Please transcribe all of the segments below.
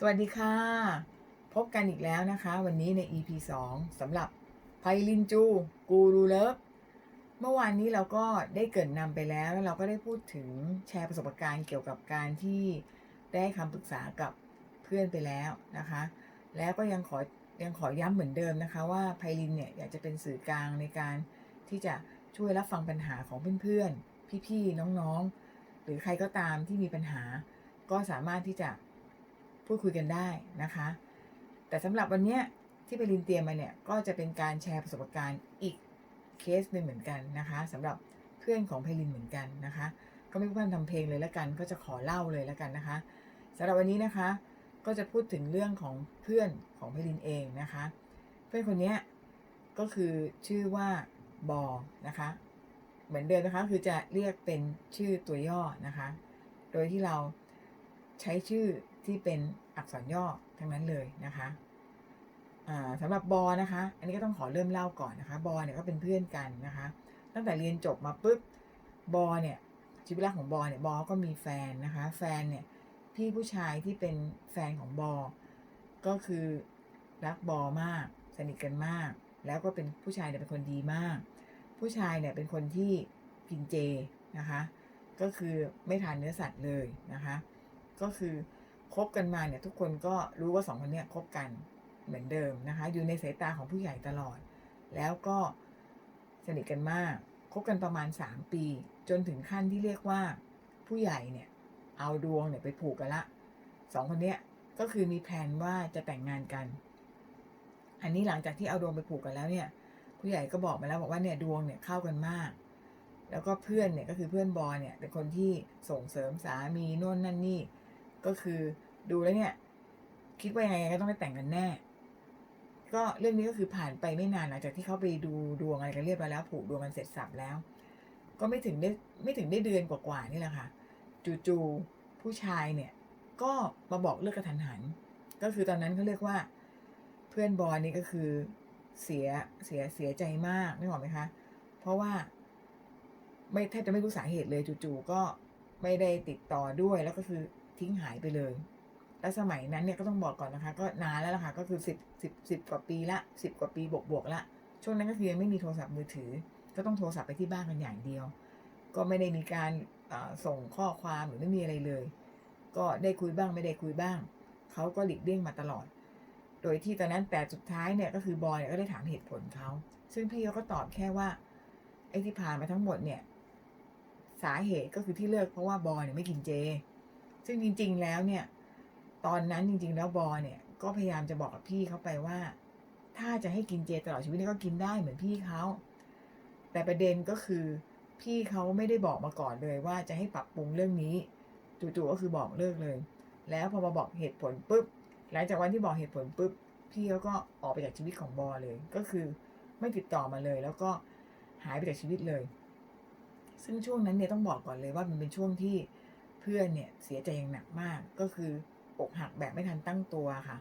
สวัสดีค่ะ พบกันอีกแล้วนะคะ วันนี้ใน EP 2สำหรับไพลินจู กูรูเลิฟเมื่อวานนี้เราก็ได้เกรินนำไปแล้วแล้วเราก็ได้พูดถึงแชร์ประสบการณ์เกี่ยวกับการที่ได้คำปรึกษากับเพื่อนไปแล้วนะคะ แล้วก็ยังขอยังขอย้ำเหมือนเดิมนะคะว่าไพลินเนี่ยอยากจะเป็นสื่อกลางในการที่จะช่วยรับฟังปัญหาของเพื่อนๆ พี่ๆ น้องๆ หรือใครก็ตามที่มีปัญหา ก็สามารถที่จะ พูดคุยกันได้นะคะ แต่สำหรับวันนี้ที่ไปรินเตรียมมาเนี่ยก็จะเป็นการแชร์ประสบการณ์อีกเคสหนึ่งเหมือนกันนะคะสำหรับเพื่อนของไพลินเหมือนกันนะคะ ก็ไม่พูดพร่ำทำเพลงเลยแล้วกัน ก็จะขอเล่าเลยแล้วกันนะคะสำหรับวันนี้นะคะ ก็จะพูดถึงเรื่องของเพื่อนของไพลินเองนะคะ เพื่อนคนนี้ก็คือชื่อว่าบอนะคะ เหมือนเดิมนะคะคือจะเรียกเป็นชื่อตัวย่อนะคะ โดยที่เราใช้ชื่อที่เป็น อักษรย่อทั้งนั้นเลยนะคะอ่าสำหรับบอนะคะ อันนี้ก็ต้องขอเริ่มเล่าก่อนนะคะ บอเนี่ยก็เป็นเพื่อนกันนะคะ ตั้งแต่เรียนจบมาปุ๊บบอเนี่ยชีวิตแรกของบอเนี่ยบอก็มีแฟนนะคะ แฟนเนี่ยพี่ผู้ชายที่เป็นแฟนของบอก็คือรักบอมากสนิทกันมาก แล้วก็เป็นผู้ชายเนี่ยเป็นคนดีมาก ผู้ชายเนี่ยเป็นคนที่กินเจนะคะ ก็คือไม่ทานเนื้อสัตว์เลยนะคะ ก็คือ คบกันมาเนี่ยทุกคนก็รู้ว่าสองคนเนี้ยคบกันเหมือนเดิมนะคะ อยู่ในสายตาของผู้ใหญ่ตลอด แล้วก็สนิทกันมาก คบกันประมาณ 3 ปี จนถึงขั้นที่เรียกว่าผู้ใหญ่เนี่ยเอาดวงเนี่ยไปผูกกันละสองคนเนี้ยก็คือมีแผนว่าจะแต่งงานกัน อันนี้หลังจากที่เอาดวงไปผูกกันแล้วเนี่ย ผู้ใหญ่ก็บอกมาแล้วบอกว่าเนี่ยดวงเนี่ยเข้ากันมาก แล้วก็เพื่อนเนี่ยก็คือเพื่อนบอยเนี่ยเป็นคนที่ส่งเสริมสามีโน่นนั่นนี่ ก็คือดูแล้วเนี่ย คิดว่ายังไงก็ต้องได้แต่งกันแน่ ก็เรื่องนี้ก็คือผ่านไปไม่นานหลังจากที่เขาไปดูดวงอะไรกันเรียบร้อยแล้ว ผูกดวงกันเสร็จสับแล้ว ก็ไม่ถึงได้ไม่ถึงได้เดือนกว่าๆนี่แหละค่ะ จู่ๆผู้ชายเนี่ย ก็มาบอกเลิกกระทันหัน ก็คือตอนนั้นเขาเรียกว่า เพื่อนบอยนี่ก็คือเสียเสียเสียใจมากนึกออกไหมคะ เพราะว่า ไม่แทบจะไม่รู้สาเหตุเลยจู่ๆก็ไม่ได้ติดต่อด้วยแล้วก็คือ ทิ้งหายไปเลย และสมัยนั้นเนี่ยก็ต้องบอกก่อนนะคะ ก็นานแล้วล่ะค่ะ ก็คือสิบสิบสิบกว่าปีละสิบกว่าปีบวกบวกละช่วงนั้นก็คือยังไม่มีโทรศัพท์มือถือ ก็ต้องโทรศัพท์ไปที่บ้านกันอย่างเดียว ก็ไม่ได้มีการส่งข้อความหรือไม่มีอะไรเลย ก็ได้คุยบ้างไม่ได้คุยบ้างเขาก็หลีกเลี่ยงมาตลอด โดยที่ตอนนั้นแต่สุดท้ายเนี่ยก็คือบอยเนี่ยก็ได้ถามเหตุผลเขาซึ่งพี่เขาก็ตอบแค่ว่าไอ้ที่ผ่านมาทั้งหมดเนี่ย สาเหตุก็คือที่เลิกเพราะว่าบอยเนี่ยไม่กินเจ ซึ่งจริง ๆ แล้วเนี่ย ตอนนั้นจริง ๆ แล้วบอเนี่ยก็พยายามจะบอกกับพี่เขาไปว่า ถ้าจะให้กินเจตลอดชีวิตนี่ก็กินได้เหมือนพี่เขา แต่ประเด็นก็คือ พี่เขาไม่ได้บอกมาก่อนเลยว่าจะให้ปรับปรุงเรื่องนี้ จู่ๆก็คือบอกเลิกเลย แล้วพอมาบอกเหตุผลปุ๊บ หลังจากวันที่บอกเหตุผลปุ๊บ พี่เขาก็ออกไปจากชีวิตของบอเลย ก็คือไม่ติดต่อมาเลย แล้วก็หายไปจากชีวิตเลย ซึ่งช่วงนั้นเนี่ยต้องบอกก่อนเลยว่ามันเป็นช่วงที่ พื่อนเนี่ยเสียใจอย่างหนักมากก็คืออกหักแบบไม่ทันตั้งตัวค่ะ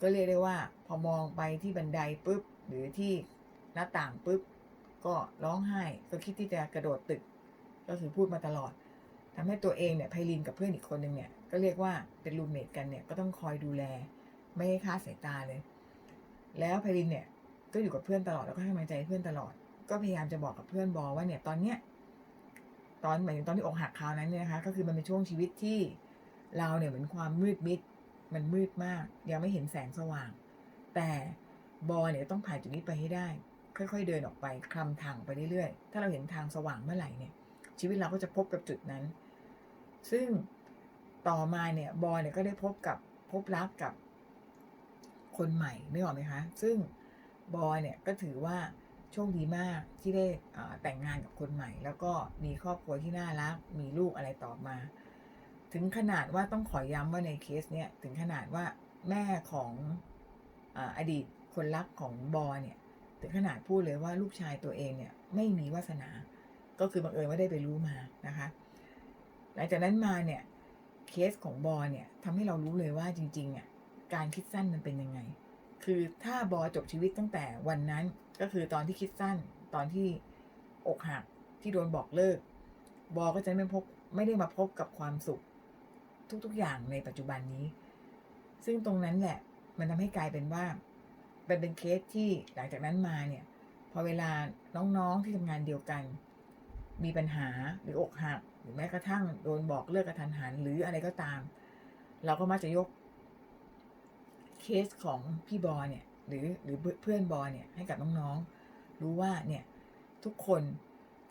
ก็เรียกได้ว่าพอมองไปที่บันไดปุ๊บหรือที่หน้าต่างปุ๊บก็ร้องไห้ก็คิดที่จะกระโดดตึก ก็คือพูดมาตลอดทำให้ตัวเองเนี่ยไพลินกับเพื่อนอีกคนหนึ่งเนี่ยก็เรียกว่าเป็นรูมเมทกันเนี่ยก็ต้องคอยดูแล ไม่ให้คลาดสายตาเลย แล้วไพลินเนี่ยก็อยู่กับเพื่อนตลอดแล้วก็ให้กำลังใจเพื่อนตลอด ก็พยายามจะบอกกับเพื่อนบอว่าเนี่ยตอนเนี้ย ตอนหมายถึงตอนที่อกหักคราวนั้นเนี่ยนะคะก็คือมันเป็นช่วงชีวิตที่เราเนี่ยเหมือนความมืดมิด มันมืดมาก ยังไม่เห็นแสงสว่าง แต่บอเนี่ยต้องผ่านจุดนี้ไปให้ได้ ค่อยๆเดินออกไปคลำทางไปเรื่อยๆ ถ้าเราเห็นทางสว่างเมื่อไหร่เนี่ยชีวิตเราก็จะพบกับจุดนั้น ซึ่งต่อมาเนี่ยบอเนี่ยก็ได้พบกับพบรักกับคนใหม่นึกออกไหมคะ ซึ่งบอยเนี่ยก็ถือว่า โชคดีมากที่ได้แต่งงานกับคนใหม่ แล้วก็มีครอบครัวที่น่ารัก มีลูกอะไรต่อมา ถึงขนาดว่าต้องขอย้ำว่าในเคสเนี่ยถึงขนาดว่าแม่ของออดีตคนรักของบอเนี่ยถึงขนาดพูดเลยว่าลูกชายตัวเองเนี่ยไม่มีวาสนา ก็คือบังเอิญว่าได้ไปรู้มานะคะ หลังจากนั้นมาเนี่ยเคสของบอเนี่ยทำให้เรารู้เลยว่าจริงๆอะการคิดสั้นมันเป็นยังไง คือถ้าบอจบชีวิตตั้งแต่วันนั้น ก็คือตอนที่คิดสั้นตอนที่อกหักที่โดนบอกเลิก บอก็จะไม่พบไม่ได้มาพบกับความสุข ทุกๆอย่างในปัจจุบันนี้ ซึ่งตรงนั้นแหละ มันทำให้กลายเป็นว่าเป็นเป็นเคสที่หลังจากนั้นมาเนี่ย พอเวลาน้องๆที่ทำงานเดียวกัน มีปัญหาหรืออกหักหรือแม้กระทั่งโดนบอกเลิกกระทันหันหรืออะไรก็ตาม เราก็มักจะยกเคสของพี่บอเนี่ย หรือหรือเพื่อนบอเนี่ยให้กับน้องๆ รู้ว่าเนี่ยทุกคน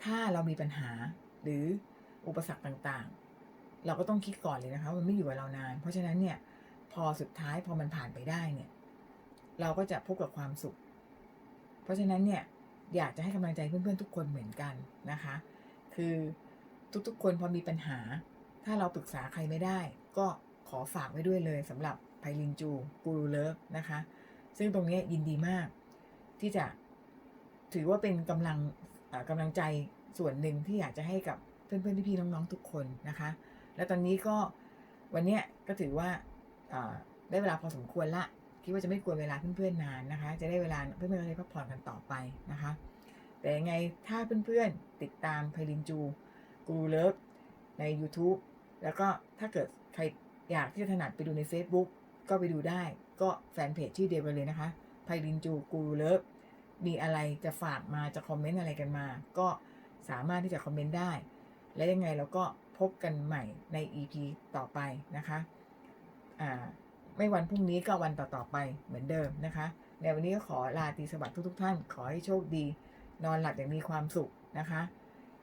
ถ้าเรามีปัญหาหรืออุปสรรคต่างๆ เราก็ต้องคิดก่อนเลยนะคะมันไม่อยู่กับเรานาน เพราะฉะนั้นเนี่ยพอสุดท้ายพอมันผ่านไปได้เนี่ยเราก็จะพบกับความสุข เพราะฉะนั้นเนี่ยอยากจะให้กำลังใจเพื่อนๆทุกคนเหมือนกันนะคะ คือทุกๆ คนพอมีปัญหา ถ้าเราปรึกษาใครไม่ได้ ก็ขอฝากไว้ด้วยเลยสำหรับไพลินจูกูรูเลิฟนะคะ ซึ่งตรงนี้ยินดีมาก ที่จะถือว่าเป็นกำลังกำลังใจส่วนหนึ่งที่อยากจะให้กับเพื่อนๆพี่ๆน้องๆทุกคนนะคะ แล้วตอนนี้ก็วันนี้ก็ถือว่าอ่าได้เวลาพอสมควรละคิดว่าจะไม่กวนเวลาเพื่อนๆนานนะคะ จะได้เวลาเพื่อนๆได้พักผ่อนกันต่อไปนะคะ แต่ยังไงถ้าเพื่อนๆติดตามไพลินจูกูรูเลิฟใน YouTube แล้วก็ถ้าเกิดใครอยากที่จะถนัดไปดูใน Facebook ก็ไปดูได้ ก็แฟนเพจชื่อเดียวกันเลยนะคะไพลินจูกูเลิฟมีอะไรจะฝากมาจะคอมเมนต์อะไรกันมา ก็สามารถที่จะคอมเมนต์ได้ และยังไงเราก็พบกันใหม่ใน EP ต่อไปนะคะอ่าไม่วันพรุ่งนี้ก็วันต่อๆไปเหมือนเดิมนะคะ ในวันนี้ก็ขอลาตีสวัสดิ์ทุกๆ ท่าน ขอให้โชคดี นอนหลับอย่างมีความสุขนะคะ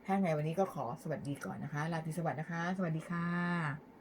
ถ้าไงวันนี้ก็ขอสวัสดีก่อนนะคะ ลาตีสวัสดิ์นะคะ สวัสดีค่ะ